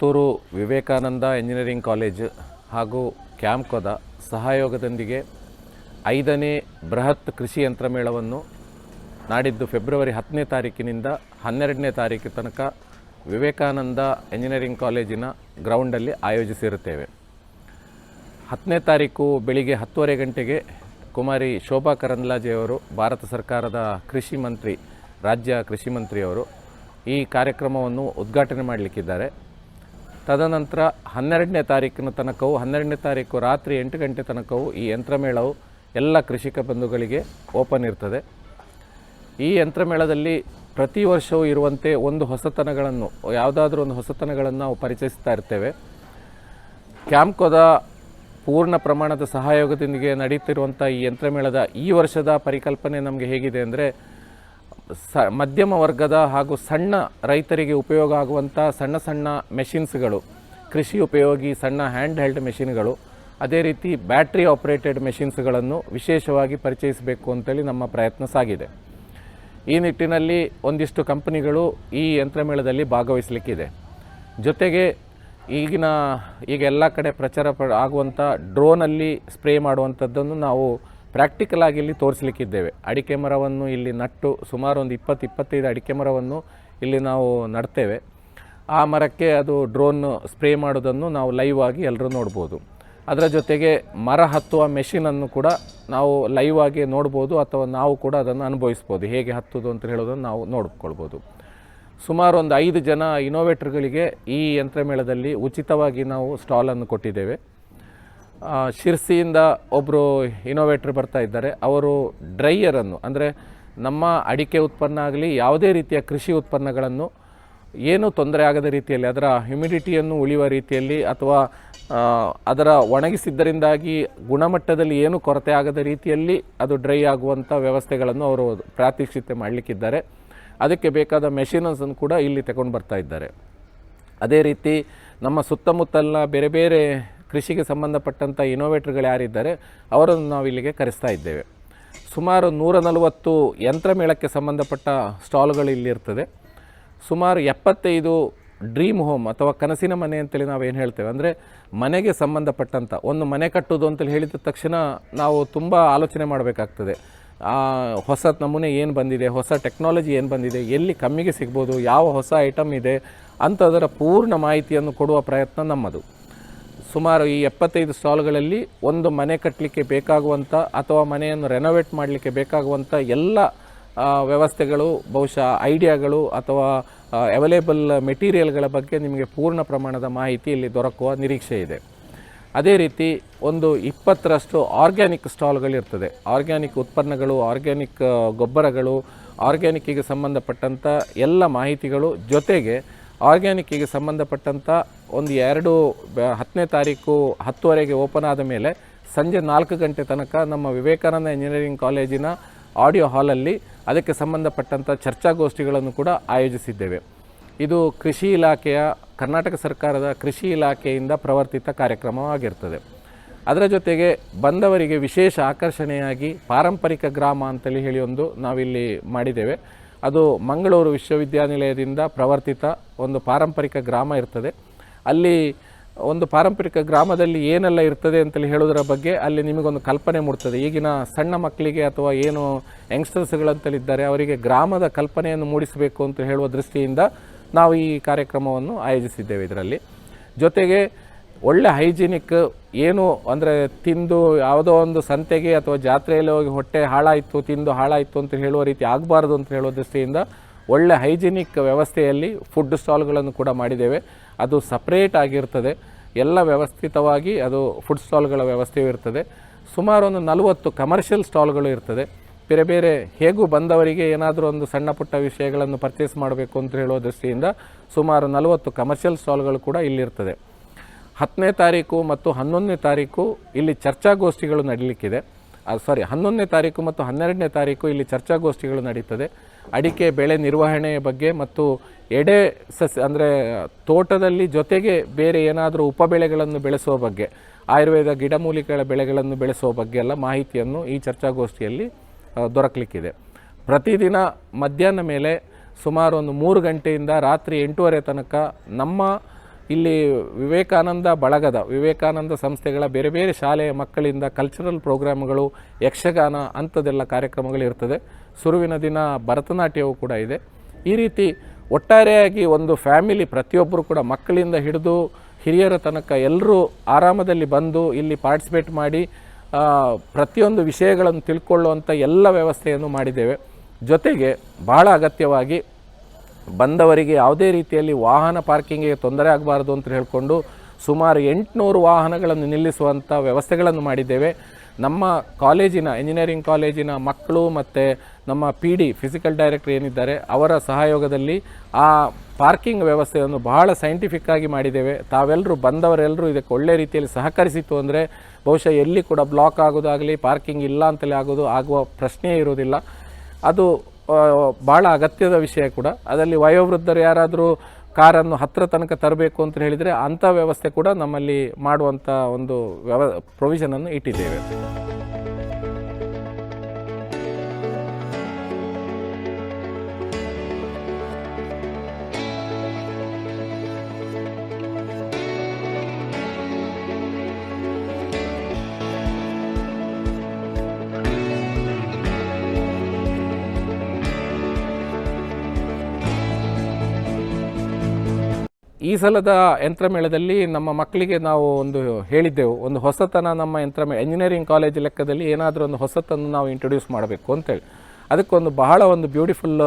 Puttur Vivekananda engineering college ಹಾಗೂ ಕ್ಯಾಂಪ್ಕೋದ ಸಹಯೋಗದೊಂದಿಗೆ ಐದನೇ ಬೃಹತ್ ಕೃಷಿ ಯಂತ್ರಮೇಳವನ್ನು ನಾಡಿದ್ದು ಫೆಬ್ರವರಿ ಹತ್ತನೇ ತಾರೀಕಿನಿಂದ ಹನ್ನೆರಡನೇ ತಾರೀಕು ತನಕ ವಿವೇಕಾನಂದ ಇಂಜಿನಿಯರಿಂಗ್ ಕಾಲೇಜಿನ ಗ್ರೌಂಡಲ್ಲಿ ಆಯೋಜಿಸಿರುತ್ತೇವೆ. ಹತ್ತನೇ ತಾರೀಕು ಬೆಳಿಗ್ಗೆ ಹತ್ತುವರೆ ಗಂಟೆಗೆ ಕುಮಾರಿ ಶೋಭಾ ಕರಂದ್ಲಾಜೆಯವರು ಭಾರತ ಸರ್ಕಾರದ ಕೃಷಿ ಮಂತ್ರಿ, ರಾಜ್ಯ ಕೃಷಿ ಮಂತ್ರಿಯವರು ಈ ಕಾರ್ಯಕ್ರಮವನ್ನು ಉದ್ಘಾಟನೆ ಮಾಡಲಿಕ್ಕಿದ್ದಾರೆ. ತದನಂತರ ಹನ್ನೆರಡನೇ ತಾರೀಕಿನ ತನಕವೂ, ಹನ್ನೆರಡನೇ ತಾರೀಕು ರಾತ್ರಿ ಎಂಟು ಗಂಟೆ ತನಕವೂ ಈ ಯಂತ್ರಮೇಳವು ಎಲ್ಲ ಕೃಷಿಕ ಬಂಧುಗಳಿಗೆ ಓಪನ್ ಇರ್ತದೆ. ಈ ಯಂತ್ರಮೇಳದಲ್ಲಿ ಪ್ರತಿ ವರ್ಷವೂ ಇರುವಂತೆ ಒಂದು ಹೊಸತನಗಳನ್ನು, ಯಾವುದಾದ್ರೂ ಒಂದು ಹೊಸತನಗಳನ್ನು ನಾವು ಪರಿಚಯಿಸ್ತಾ ಇರ್ತೇವೆ. ಕ್ಯಾಂಪ್ಕೋದ ಪೂರ್ಣ ಪ್ರಮಾಣದ ಸಹಯೋಗದೊಂದಿಗೆ ನಡೀತಿರುವಂಥ ಈ ಯಂತ್ರಮೇಳದ ಈ ವರ್ಷದ ಪರಿಕಲ್ಪನೆ ನಮಗೆ ಹೇಗಿದೆ ಅಂದರೆ ಸ ಮಧ್ಯಮ ವರ್ಗದ ಹಾಗೂ ಸಣ್ಣ ರೈತರಿಗೆ ಉಪಯೋಗ ಆಗುವಂಥ ಸಣ್ಣ ಸಣ್ಣ ಮೆಷಿನ್ಸ್ಗಳು, ಕೃಷಿ ಉಪಯೋಗಿ ಸಣ್ಣ ಹ್ಯಾಂಡ್ ಹೆಲ್ಡ್ ಮೆಷಿನ್ಗಳು, ಅದೇ ರೀತಿ ಬ್ಯಾಟ್ರಿ ಆಪರೇಟೆಡ್ ಮೆಷಿನ್ಸ್ಗಳನ್ನು ವಿಶೇಷವಾಗಿ ಪರಿಚಯಿಸಬೇಕು ಅಂತೇಳಿ ನಮ್ಮ ಪ್ರಯತ್ನ ಸಾಗಿದೆ. ಈ ನಿಟ್ಟಿನಲ್ಲಿ ಒಂದಿಷ್ಟು ಕಂಪನಿಗಳು ಈ ಯಂತ್ರಮೇಳದಲ್ಲಿ ಭಾಗವಹಿಸಲಿಕ್ಕಿದೆ. ಜೊತೆಗೆ ಈಗಿನ ಈಗ ಎಲ್ಲ ಕಡೆ ಪ್ರಚಾರ ಪ ಆಗುವಂಥ ಡ್ರೋನಲ್ಲಿ ಸ್ಪ್ರೇ ಮಾಡುವಂಥದ್ದನ್ನು ನಾವು ಪ್ರಾಕ್ಟಿಕಲ್ ಆಗಿ ಇಲ್ಲಿ ತೋರಿಸಲಿಕ್ಕಿದ್ದೇವೆ. ಅಡಿಕೆ ಮರವನ್ನು ಇಲ್ಲಿ ನಟ್ಟು ಸುಮಾರು ಒಂದು ಇಪ್ಪತ್ತು, ಇಪ್ಪತ್ತೈದು ಅಡಿಕೆ ಮರವನ್ನು ಇಲ್ಲಿ ನಾವು ನಡ್ತೇವೆ. ಆ ಮರಕ್ಕೆ ಅದು ಡ್ರೋನ್ ಸ್ಪ್ರೇ ಮಾಡೋದನ್ನು ನಾವು ಲೈವ್ ಆಗಿ ಎಲ್ಲರೂ ನೋಡ್ಬೋದು. ಅದರ ಜೊತೆಗೆ ಮರ ಹತ್ತುವ ಮೆಷಿನನ್ನು ಕೂಡ ನಾವು ಲೈವ್ ಆಗಿ ನೋಡ್ಬೋದು ಅಥವಾ ನಾವು ಕೂಡ ಅದನ್ನು ಅನುಭವಿಸ್ಬೋದು. ಹೇಗೆ ಹತ್ತುದು ಅಂತ ಹೇಳೋದನ್ನು ನಾವು ನೋಡ್ಕೊಳ್ಬೋದು. ಸುಮಾರು ಒಂದು ಐದು ಜನ ಇನೋವೇಟರ್ಗಳಿಗೆ ಈ ಯಂತ್ರಮೇಳದಲ್ಲಿ ಉಚಿತವಾಗಿ ನಾವು ಸ್ಟಾಲನ್ನು ಕೊಟ್ಟಿದ್ದೇವೆ. ಶಿರ್ಸಿಯಿಂದ ಒಬ್ಬರು ಇನೋವೇಟ್ರ್ ಬರ್ತಾ ಇದ್ದಾರೆ. ಅವರು ಡ್ರೈಯರನ್ನು ಅಂದರೆ ನಮ್ಮ ಅಡಿಕೆ ಉತ್ಪನ್ನ ಆಗಲಿ, ಯಾವುದೇ ರೀತಿಯ ಕೃಷಿ ಉತ್ಪನ್ನಗಳನ್ನು ಏನೂ ತೊಂದರೆ ಆಗದ ರೀತಿಯಲ್ಲಿ, ಅದರ ಹ್ಯುಮಿಡಿಟಿಯನ್ನು ಉಳಿಯುವ ರೀತಿಯಲ್ಲಿ ಅಥವಾ ಅದರ ಒಣಗಿಸಿದ್ದರಿಂದಾಗಿ ಗುಣಮಟ್ಟದಲ್ಲಿ ಏನು ಕೊರತೆ ಆಗದ ರೀತಿಯಲ್ಲಿ ಅದು ಡ್ರೈ ಆಗುವಂಥ ವ್ಯವಸ್ಥೆಗಳನ್ನು ಅವರು ಪ್ರಾತ್ಯಕ್ಷಿತೆ ಮಾಡಲಿಕ್ಕಿದ್ದಾರೆ. ಅದಕ್ಕೆ ಬೇಕಾದ ಮೆಷಿನಸನ್ನು ಕೂಡ ಇಲ್ಲಿ ತಗೊಂಡು ಬರ್ತಾ ಇದ್ದಾರೆ. ಅದೇ ರೀತಿ ನಮ್ಮ ಸುತ್ತಮುತ್ತಲಿನ ಬೇರೆ ಬೇರೆ ಕೃಷಿಗೆ ಸಂಬಂಧಪಟ್ಟಂಥ ಇನೋವೇಟರ್ಗಳು ಯಾರಿದ್ದಾರೆ, ಅವರನ್ನು ನಾವು ಇಲ್ಲಿಗೆ ಕರೆಸ್ತಾ ಇದ್ದೇವೆ. ಸುಮಾರು ನೂರ ನಲವತ್ತು ಯಂತ್ರಮೇಳಕ್ಕೆ ಸಂಬಂಧಪಟ್ಟ ಸ್ಟಾಲ್ಗಳು ಇಲ್ಲಿರ್ತದೆ. ಸುಮಾರು ಎಪ್ಪತ್ತೈದು ಡ್ರೀಮ್ ಹೋಮ್ ಅಥವಾ ಕನಸಿನ ಮನೆ ಅಂತೇಳಿ ನಾವೇನು ಹೇಳ್ತೇವೆ ಅಂದರೆ, ಮನೆಗೆ ಸಂಬಂಧಪಟ್ಟಂಥ ಒಂದು ಮನೆ ಕಟ್ಟೋದು ಅಂತೇಳಿ ಹೇಳಿದ ತಕ್ಷಣ ನಾವು ತುಂಬ ಆಲೋಚನೆ ಮಾಡಬೇಕಾಗ್ತದೆ. ಹೊಸ ನಮೂನೆ ಏನು ಬಂದಿದೆ, ಹೊಸ ಟೆಕ್ನಾಲಜಿ ಏನು ಬಂದಿದೆ, ಎಲ್ಲಿ ಕಮ್ಮಿಗೆ ಸಿಗ್ಬೋದು, ಯಾವ ಹೊಸ ಐಟಮ್ ಇದೆ ಅಂಥದರ ಪೂರ್ಣ ಮಾಹಿತಿಯನ್ನು ಕೊಡುವ ಪ್ರಯತ್ನ ನಮ್ಮದು. ಸುಮಾರು ಈ ಎಪ್ಪತ್ತೈದು ಸ್ಟಾಲ್ಗಳಲ್ಲಿ ಒಂದು ಮನೆ ಕಟ್ಟಲಿಕ್ಕೆ ಬೇಕಾಗುವಂಥ ಅಥವಾ ಮನೆಯನ್ನು ರೆನೋವೇಟ್ ಮಾಡಲಿಕ್ಕೆ ಬೇಕಾಗುವಂಥ ಎಲ್ಲ ವ್ಯವಸ್ಥೆಗಳು, ಬಹುಶಃ ಐಡಿಯಾಗಳು ಅಥವಾ ಅವೈಲೇಬಲ್ ಮೆಟೀರಿಯಲ್ಗಳ ಬಗ್ಗೆ ನಿಮಗೆ ಪೂರ್ಣ ಪ್ರಮಾಣದ ಮಾಹಿತಿ ಇಲ್ಲಿ ದೊರಕುವ ನಿರೀಕ್ಷೆ ಇದೆ. ಅದೇ ರೀತಿ ಒಂದು ಇಪ್ಪತ್ತರಷ್ಟು ಆರ್ಗ್ಯಾನಿಕ್ ಸ್ಟಾಲ್ಗಳಿರ್ತದೆ. ಆರ್ಗ್ಯಾನಿಕ್ ಉತ್ಪನ್ನಗಳು ಆರ್ಗ್ಯಾನಿಕ್ ಗೊಬ್ಬರಗಳು ಆರ್ಗ್ಯಾನಿಕ್ಕಿಗೆ ಸಂಬಂಧಪಟ್ಟಂಥ ಎಲ್ಲ ಮಾಹಿತಿಗಳು ಜೊತೆಗೆ ಆರ್ಗ್ಯಾನಿಕ್ಕಿಗೆ ಸಂಬಂಧಪಟ್ಟಂಥ ಒಂದು ಎರಡು ಹತ್ತನೇ ತಾರೀಕು ಹತ್ತುವರೆಗೆ ಓಪನ್ ಆದ ಮೇಲೆ ಸಂಜೆ ನಾಲ್ಕು ಗಂಟೆ ತನಕ ನಮ್ಮ ವಿವೇಕಾನಂದ ಇಂಜಿನಿಯರಿಂಗ್ ಕಾಲೇಜಿನ ಆಡಿಯೋ ಹಾಲಲ್ಲಿ ಅದಕ್ಕೆ ಸಂಬಂಧಪಟ್ಟಂಥ ಚರ್ಚಾಗೋಷ್ಠಿಗಳನ್ನು ಕೂಡ ಆಯೋಜಿಸಿದ್ದೇವೆ. ಇದು ಕೃಷಿ ಇಲಾಖೆಯ, ಕರ್ನಾಟಕ ಸರ್ಕಾರದ ಕೃಷಿ ಇಲಾಖೆಯಿಂದ ಪ್ರವರ್ತಿತ ಕಾರ್ಯಕ್ರಮವಾಗಿರ್ತದೆ. ಅದರ ಜೊತೆಗೆ ಬಂದವರಿಗೆ ವಿಶೇಷ ಆಕರ್ಷಣೆಯಾಗಿ ಪಾರಂಪರಿಕ ಗ್ರಾಮ ಅಂತೇಳಿ ಹೇಳಿ ಒಂದು ನಾವಿಲ್ಲಿ ಮಾಡಿದ್ದೇವೆ. ಅದು ಮಂಗಳೂರು ವಿಶ್ವವಿದ್ಯಾನಿಲಯದಿಂದ ಪ್ರವರ್ತಿತ ಒಂದು ಪಾರಂಪರಿಕ ಗ್ರಾಮ ಇರ್ತದೆ. ಅಲ್ಲಿ ಒಂದು ಪಾರಂಪರಿಕ ಗ್ರಾಮದಲ್ಲಿ ಏನೆಲ್ಲ ಇರ್ತದೆ ಅಂತೇಳಿ ಹೇಳೋದರ ಬಗ್ಗೆ ಅಲ್ಲಿ ನಿಮಗೊಂದು ಕಲ್ಪನೆ ಮೂಡ್ತದೆ. ಈಗಿನ ಸಣ್ಣ ಮಕ್ಕಳಿಗೆ ಅಥವಾ ಏನು ಯಂಗ್ಸ್ಟರ್ಸ್ಗಳಂತಲಿದ್ದಾರೆ ಅವರಿಗೆ ಗ್ರಾಮದ ಕಲ್ಪನೆಯನ್ನು ಮೂಡಿಸಬೇಕು ಅಂತ ಹೇಳುವ ದೃಷ್ಟಿಯಿಂದ ನಾವು ಈ ಕಾರ್ಯಕ್ರಮವನ್ನು ಆಯೋಜಿಸಿದ್ದೇವೆ ಇದರಲ್ಲಿ. ಜೊತೆಗೆ ಒಳ್ಳೆ ಹೈಜಿನಿಕ್ ಏನು ಅಂದರೆ ತಿಂದು ಯಾವುದೋ ಒಂದು ಸಂತೆಗೆ ಅಥವಾ ಜಾತ್ರೆಯಲ್ಲಿ ಹೋಗಿ ಹೊಟ್ಟೆ ಹಾಳಾಯಿತು, ತಿಂದು ಹಾಳಾಯಿತು ಅಂತ ಹೇಳುವ ರೀತಿ ಆಗಬಾರ್ದು ಅಂತ ಹೇಳುವ ದೃಷ್ಟಿಯಿಂದ ಒಳ್ಳೆ ಹೈಜಿನಿಕ್ ವ್ಯವಸ್ಥೆಯಲ್ಲಿ ಫುಡ್ ಸ್ಟಾಲ್ಗಳನ್ನು ಕೂಡ ಮಾಡಿದ್ದೇವೆ. ಅದು ಸಪ್ರೇಟ್ ಆಗಿರ್ತದೆ. ಎಲ್ಲ ವ್ಯವಸ್ಥಿತವಾಗಿ ಅದು ಫುಡ್ ಸ್ಟಾಲ್ಗಳ ವ್ಯವಸ್ಥೆಯೂ ಇರ್ತದೆ. ಸುಮಾರು ಒಂದು ನಲವತ್ತು ಕಮರ್ಷಿಯಲ್ ಸ್ಟಾಲ್ಗಳು ಇರ್ತದೆ. ಬೇರೆ ಬೇರೆ ಹೇಗೂ ಬಂದವರಿಗೆ ಏನಾದರೂ ಒಂದು ಸಣ್ಣ ಪುಟ್ಟ ವಿಷಯಗಳನ್ನು ಪರ್ಚೇಸ್ ಮಾಡಬೇಕು ಅಂತ ಹೇಳುವ ದೃಷ್ಟಿಯಿಂದ ಸುಮಾರು ನಲವತ್ತು ಕಮರ್ಷಿಯಲ್ ಸ್ಟಾಲ್ಗಳು ಕೂಡ ಇಲ್ಲಿರ್ತದೆ. ಹತ್ತನೇ ತಾರೀಕು ಮತ್ತು ಹನ್ನೊಂದನೇ ತಾರೀಕು ಇಲ್ಲಿ ಚರ್ಚಾಗೋಷ್ಠಿಗಳು ನಡೀಲಿಕ್ಕಿದೆ. ಸಾರಿ ಹನ್ನೊಂದನೇ ತಾರೀಕು ಮತ್ತು ಹನ್ನೆರಡನೇ ತಾರೀಕು ಇಲ್ಲಿ ಚರ್ಚಾಗೋಷ್ಠಿಗಳು ನಡೀತದೆ. ಅಡಿಕೆ ಬೆಳೆ ನಿರ್ವಹಣೆಯ ಬಗ್ಗೆ ಮತ್ತು ಎಡೆ ಸಸ್ಯ ಅಂದರೆ ತೋಟದಲ್ಲಿ ಜೊತೆಗೆ ಬೇರೆ ಏನಾದರೂ ಉಪಬೆಳೆಗಳನ್ನು ಬೆಳೆಸುವ ಬಗ್ಗೆ, ಆಯುರ್ವೇದ ಗಿಡಮೂಲಿಕೆಗಳ ಬೆಳೆಗಳನ್ನು ಬೆಳೆಸುವ ಬಗ್ಗೆ ಎಲ್ಲ ಮಾಹಿತಿಯನ್ನು ಈ ಚರ್ಚಾಗೋಷ್ಠಿಯಲ್ಲಿ ದೊರಕಲಿಕ್ಕಿದೆ. ಪ್ರತಿದಿನ ಮಧ್ಯಾಹ್ನ ಮೇಲೆ ಸುಮಾರು ಒಂದು ಮೂರು ಗಂಟೆಯಿಂದ ರಾತ್ರಿ ಎಂಟೂವರೆ ತನಕ ನಮ್ಮ ಇಲ್ಲಿ ವಿವೇಕಾನಂದ ಬಳಗದ, ವಿವೇಕಾನಂದ ಸಂಸ್ಥೆಗಳ ಬೇರೆ ಬೇರೆ ಶಾಲೆಯ ಮಕ್ಕಳಿಂದ ಕಲ್ಚರಲ್ ಪ್ರೋಗ್ರಾಮ್ಗಳು ಯಕ್ಷಗಾನ ಅಂಥದ್ದೆಲ್ಲ ಕಾರ್ಯಕ್ರಮಗಳು ಇರ್ತದೆ. ಸುರುವಿನ ದಿನ ಭರತನಾಟ್ಯವೂ ಕೂಡ ಇದೆ. ಈ ರೀತಿ ಒಟ್ಟಾರೆಯಾಗಿ ಒಂದು ಫ್ಯಾಮಿಲಿ ಪ್ರತಿಯೊಬ್ಬರು ಕೂಡ ಮಕ್ಕಳಿಂದ ಹಿಡಿದು ಹಿರಿಯರ ತನಕ ಎಲ್ಲರೂ ಆರಾಮದಲ್ಲಿ ಬಂದು ಇಲ್ಲಿ ಪಾರ್ಟಿಸಿಪೇಟ್ ಮಾಡಿ ಪ್ರತಿಯೊಂದು ವಿಷಯಗಳನ್ನು ತಿಳ್ಕೊಳ್ಳುವಂಥ ಎಲ್ಲ ವ್ಯವಸ್ಥೆಯನ್ನು ಮಾಡಿದ್ದೇವೆ. ಜೊತೆಗೆ ಭಾಳ ಅಗತ್ಯವಾಗಿ ಬಂದವರಿಗೆ ಯಾವುದೇ ರೀತಿಯಲ್ಲಿ ವಾಹನ ಪಾರ್ಕಿಂಗಿಗೆ ತೊಂದರೆ ಆಗಬಾರ್ದು ಅಂತ ಹೇಳಿಕೊಂಡು ಸುಮಾರು ಎಂಟುನೂರು ವಾಹನಗಳನ್ನು ನಿಲ್ಲಿಸುವಂಥ ವ್ಯವಸ್ಥೆಗಳನ್ನು ಮಾಡಿದ್ದೇವೆ. ನಮ್ಮ ಕಾಲೇಜಿನ ಇಂಜಿನಿಯರಿಂಗ್ ಕಾಲೇಜಿನ ಮಕ್ಕಳು ಮತ್ತು ನಮ್ಮ ಪಿ ಡಿ ಫಿಸಿಕಲ್ ಡೈರೆಕ್ಟರ್ ಏನಿದ್ದಾರೆ, ಅವರ ಸಹಯೋಗದಲ್ಲಿ ಆ ಪಾರ್ಕಿಂಗ್ ವ್ಯವಸ್ಥೆಯನ್ನು ಬಹಳ ಸೈಂಟಿಫಿಕ್ ಆಗಿ ಮಾಡಿದ್ದೇವೆ. ತಾವೆಲ್ಲರೂ ಬಂದವರೆಲ್ಲರೂ ಇದಕ್ಕೆ ಒಳ್ಳೆ ರೀತಿಯಲ್ಲಿ ಸಹಕರಿಸಿತ್ತು ಅಂದರೆ ಬಹುಶಃ ಎಲ್ಲಿ ಕೂಡ ಬ್ಲಾಕ್ ಆಗೋದಾಗಲಿ ಪಾರ್ಕಿಂಗ್ ಇಲ್ಲ ಅಂತಲೇ ಆಗೋದು, ಆಗುವ ಪ್ರಶ್ನೆಯೇ ಇರೋದಿಲ್ಲ ಅದು ಬಹಳ ಅಗತ್ಯದ ವಿಷಯ ಕೂಡ. ಅದರಲ್ಲಿ ವಯೋವೃದ್ಧರು ಯಾರಾದರೂ ಕಾರನ್ನು ಹತ್ತಿರ ತನಕ ತರಬೇಕು ಅಂತ ಹೇಳಿದರೆ ಅಂಥ ವ್ಯವಸ್ಥೆ ಕೂಡ ನಮ್ಮಲ್ಲಿ ಮಾಡುವಂಥ ಒಂದು ವ್ಯವ ಪ್ರೊವಿಷನನ್ನು ಇಟ್ಟಿದ್ದೇವೆ. ಈ ಸಲದ ಯಂತ್ರಮೇಳದಲ್ಲಿ ನಮ್ಮ ಮಕ್ಕಳಿಗೆ ನಾವು ಒಂದು ಹೇಳಿದ್ದೆವು, ಒಂದು ಹೊಸತನ ನಮ್ಮ ಯಂತ್ರ ಇಂಜಿನಿಯರಿಂಗ್ ಕಾಲೇಜ್ ಲೆಕ್ಕದಲ್ಲಿ ಏನಾದರೂ ಒಂದು ಹೊಸತನ್ನು ನಾವು ಇಂಟ್ರೊಡ್ಯೂಸ್ ಮಾಡಬೇಕು ಅಂತೇಳಿ. ಅದಕ್ಕೊಂದು ಬಹಳ ಒಂದು ಬ್ಯೂಟಿಫುಲ್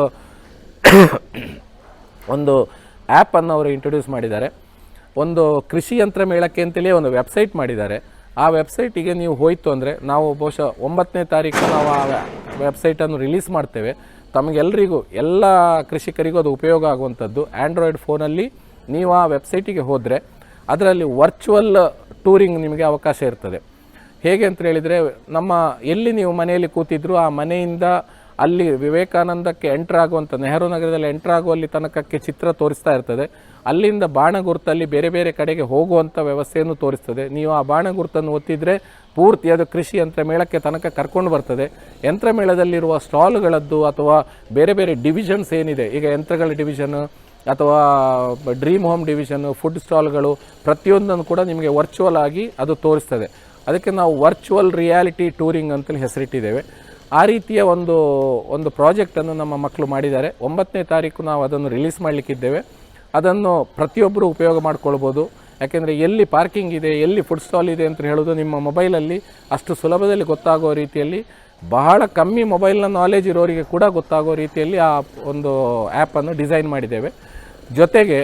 ಒಂದು ಆ್ಯಪನ್ನು ಅವರು ಇಂಟ್ರೊಡ್ಯೂಸ್ ಮಾಡಿದ್ದಾರೆ. ಒಂದು ಕೃಷಿ ಯಂತ್ರ ಮೇಳಕ್ಕೆ ಅಂತೇಳಿ ಒಂದು ವೆಬ್ಸೈಟ್ ಮಾಡಿದ್ದಾರೆ. ಆ ವೆಬ್ಸೈಟಿಗೆ ನೀವು ಹೋಯಿತು ಅಂದರೆ ನಾವು ಬಹುಶಃ ಒಂಬತ್ತನೇ ತಾರೀಕು ನಾವು ಆ ವೆಬ್ಸೈಟನ್ನು ರಿಲೀಸ್ ಮಾಡ್ತೇವೆ. ತಮಗೆಲ್ಲರಿಗೂ ಎಲ್ಲ ಕೃಷಿಕರಿಗೂ ಅದು ಉಪಯೋಗ ಆಗುವಂಥದ್ದು. ಆ್ಯಂಡ್ರಾಯ್ಡ್ ಫೋನಲ್ಲಿ ನೀವು ಆ ವೆಬ್ಸೈಟಿಗೆ ಹೋದರೆ ಅದರಲ್ಲಿ ವರ್ಚುವಲ್ ಟೂರಿಂಗ್ ನಿಮಗೆ ಅವಕಾಶ ಇರ್ತದೆ. ಹೇಗೆ ಅಂತ ಹೇಳಿದರೆ, ನಮ್ಮ ಎಲ್ಲಿ ನೀವು ಮನೆಯಲ್ಲಿ ಕೂತಿದ್ರು ಆ ಮನೆಯಿಂದ ಅಲ್ಲಿ ವಿವೇಕಾನಂದಕ್ಕೆ ಎಂಟ್ರ್ ಆಗುವಂಥ ನೆಹರು ನಗರದಲ್ಲಿ ಎಂಟ್ರ್ ಆಗುವಲ್ಲಿ ತನಕಕ್ಕೆ ಚಿತ್ರ ತೋರಿಸ್ತಾ ಇರ್ತದೆ. ಅಲ್ಲಿಂದ ಬಾಣಗುರ್ತಲ್ಲಿ ಬೇರೆ ಬೇರೆ ಕಡೆಗೆ ಹೋಗುವಂಥ ವ್ಯವಸ್ಥೆಯನ್ನು ತೋರಿಸ್ತದೆ. ನೀವು ಆ ಬಾಣಗುರ್ತನ್ನು ಒತ್ತಿದರೆ ಪೂರ್ತಿ ಅದು ಕೃಷಿ ಯಂತ್ರ ಮೇಳಕ್ಕೆ ತನಕ ಕರ್ಕೊಂಡು ಬರ್ತದೆ. ಯಂತ್ರ ಮೇಳದಲ್ಲಿರುವ ಸ್ಟಾಲ್ಗಳದ್ದು ಅಥವಾ ಬೇರೆ ಬೇರೆ ಡಿವಿಷನ್ಸ್ ಏನಿದೆ, ಈಗ ಯಂತ್ರಗಳ ಡಿವಿಷನ್ ಅಥವಾ ಡ್ರೀಮ್ ಹೋಮ್ ಡಿವಿಷನ್ ಫುಡ್ ಸ್ಟಾಲ್ಗಳು ಪ್ರತಿಯೊಂದನ್ನು ಕೂಡ ನಿಮಗೆ ವರ್ಚುವಲ್ ಆಗಿ ಅದು ತೋರಿಸ್ತದೆ. ಅದಕ್ಕೆ ನಾವು ವರ್ಚುವಲ್ ರಿಯಾಲಿಟಿ ಟೂರಿಂಗ್ ಅಂತಲೇ ಹೆಸರಿಟ್ಟಿದ್ದೇವೆ. ಆ ರೀತಿಯ ಒಂದು ಒಂದು ಪ್ರಾಜೆಕ್ಟನ್ನು ನಮ್ಮ ಮಕ್ಕಳು ಮಾಡಿದ್ದಾರೆ. ಒಂಬತ್ತನೇ ತಾರೀಕು ನಾವು ಅದನ್ನು ರಿಲೀಸ್ ಮಾಡಲಿಕ್ಕಿದ್ದೇವೆ. ಅದನ್ನು ಪ್ರತಿಯೊಬ್ಬರು ಉಪಯೋಗ ಮಾಡ್ಕೊಳ್ಬೋದು. ಯಾಕೆಂದರೆ ಎಲ್ಲಿ ಪಾರ್ಕಿಂಗ್ ಇದೆ, ಎಲ್ಲಿ ಫುಡ್ ಸ್ಟಾಲ್ ಇದೆ ಅಂತ ಹೇಳೋದು ನಿಮ್ಮ ಮೊಬೈಲಲ್ಲಿ ಅಷ್ಟು ಸುಲಭದಲ್ಲಿ ಗೊತ್ತಾಗೋ ರೀತಿಯಲ್ಲಿ, ಬಹಳ ಕಮ್ಮಿ ಮೊಬೈಲ್ನ ನಾಲೆಜ್ ಇರೋರಿಗೆ ಕೂಡ ಗೊತ್ತಾಗೋ ರೀತಿಯಲ್ಲಿ ಆ ಒಂದು ಆ್ಯಪನ್ನು ಡಿಸೈನ್ ಮಾಡಿದ್ದೇವೆ. ಜೊತೆಗೆ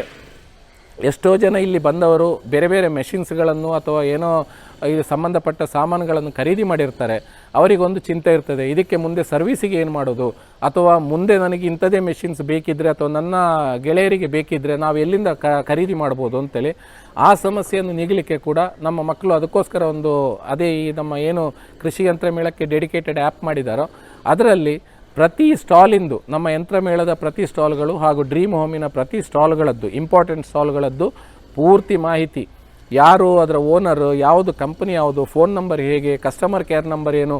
ಎಷ್ಟೋ ಜನ ಇಲ್ಲಿ ಬಂದವರು ಬೇರೆ ಬೇರೆ ಮೆಷಿನ್ಸ್ಗಳನ್ನು ಅಥವಾ ಏನೋ ಇದು ಸಂಬಂಧಪಟ್ಟ ಸಾಮಾನುಗಳನ್ನು ಖರೀದಿ ಮಾಡಿರ್ತಾರೆ. ಅವರಿಗೊಂದು ಚಿಂತೆ ಇರ್ತದೆ. ಇದಕ್ಕೆ ಮುಂದೆ ಸರ್ವೀಸಿಗೆ ಏನು ಮಾಡೋದು? ಅಥವಾ ಮುಂದೆ ನನಗೆ ಇಂಥದೇ ಮೆಷಿನ್ಸ್ ಬೇಕಿದ್ದರೆ ಅಥವಾ ನನ್ನ ಗೆಳೆಯರಿಗೆ ಬೇಕಿದ್ದರೆ ನಾವು ಎಲ್ಲಿಂದ ಖರೀದಿ ಮಾಡ್ಬೋದು ಅಂತೇಳಿ ಆ ಸಮಸ್ಯೆಯನ್ನು ನೀಗಲಿಕ್ಕೆ ಕೂಡ ನಮ್ಮ ಮಕ್ಕಳು ಅದಕ್ಕೋಸ್ಕರ ಒಂದು ಅದೇ ಈ ನಮ್ಮ ಏನು ಕೃಷಿ ಯಂತ್ರ ಮೇಳಕ್ಕೆ ಡೆಡಿಕೇಟೆಡ್ ಆ್ಯಪ್ ಮಾಡಿದಾರೋ, ಅದರಲ್ಲಿ ಪ್ರತಿ ಸ್ಟಾಲಿಂದು, ನಮ್ಮ ಯಂತ್ರಮೇಳದ ಪ್ರತಿ ಸ್ಟಾಲ್ಗಳು ಹಾಗೂ ಡ್ರೀಮ್ ಹೋಮಿನ ಪ್ರತಿ ಸ್ಟಾಲ್ಗಳದ್ದು, ಇಂಪಾರ್ಟೆಂಟ್ ಸ್ಟಾಲ್ಗಳದ್ದು ಪೂರ್ತಿ ಮಾಹಿತಿ. ಯಾರು ಅದರ ಓನರ್, ಯಾವುದು ಕಂಪನಿ ಯಾವುದು, ಫೋನ್ ನಂಬರ್ ಹೇಗೆ, ಕಸ್ಟಮರ್ ಕೇರ್ ನಂಬರ್ ಏನು,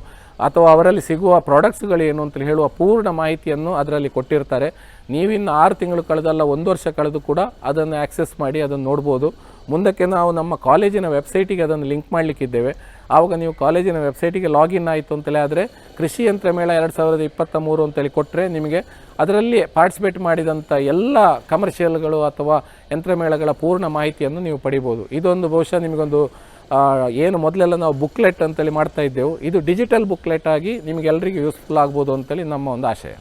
ಅಥವಾ ಅವರಲ್ಲಿ ಸಿಗುವ ಪ್ರಾಡಕ್ಟ್ಸ್ಗಳೇನು ಅಂತ ಹೇಳುವ ಪೂರ್ಣ ಮಾಹಿತಿಯನ್ನು ಅದರಲ್ಲಿ ಕೊಟ್ಟಿರ್ತಾರೆ. ನೀವಿನ್ನು ಆರು ತಿಂಗಳು ಕಳೆದಲ್ಲ, ಒಂದು ವರ್ಷ ಕಳೆದು ಕೂಡ ಅದನ್ನು ಆಕ್ಸೆಸ್ ಮಾಡಿ ಅದನ್ನು ನೋಡ್ಬೋದು. ಮುಂದಕ್ಕೆ ನಾವು ನಮ್ಮ ಕಾಲೇಜಿನ ವೆಬ್ಸೈಟಿಗೆ ಅದನ್ನು ಲಿಂಕ್ ಮಾಡಲಿಕ್ಕಿದ್ದೇವೆ. ಆವಾಗ ನೀವು ಕಾಲೇಜಿನ ವೆಬ್ಸೈಟಿಗೆ ಲಾಗಿನ್ ಆಯಿತು ಅಂತಲೇ ಆದರೆ ಕೃಷಿ ಯಂತ್ರ ಮೇಳ ಎರಡು ಸಾವಿರದ ಇಪ್ಪತ್ತ ಮೂರು ಅಂತೇಳಿ ಕೊಟ್ಟರೆ ನಿಮಗೆ ಅದರಲ್ಲಿ ಪಾರ್ಟಿಸಿಪೇಟ್ ಮಾಡಿದಂಥ ಎಲ್ಲ ಕಮರ್ಷಿಯಲ್ಗಳು ಅಥವಾ ಯಂತ್ರಮೇಳಗಳ ಪೂರ್ಣ ಮಾಹಿತಿಯನ್ನು ನೀವು ಪಡಿಬೋದು. ಇದೊಂದು ಬಹುಶಃ ನಿಮಗೊಂದು ಏನು ಮೊದಲೆಲ್ಲ ನಾವು ಬುಕ್ಲೆಟ್ ಅಂತೇಳಿ ಮಾಡ್ತಾ ಇದ್ದೆವು. ಇದು ಡಿಜಿಟಲ್ ಬುಕ್ಲೆಟ್ ಆಗಿ ನಿಮಗೆಲ್ಲರಿಗೂ ಯೂಸ್ಫುಲ್ ಆಗ್ಬೋದು ಅಂತೇಳಿ ನಮ್ಮ ಒಂದು ಆಶಯ.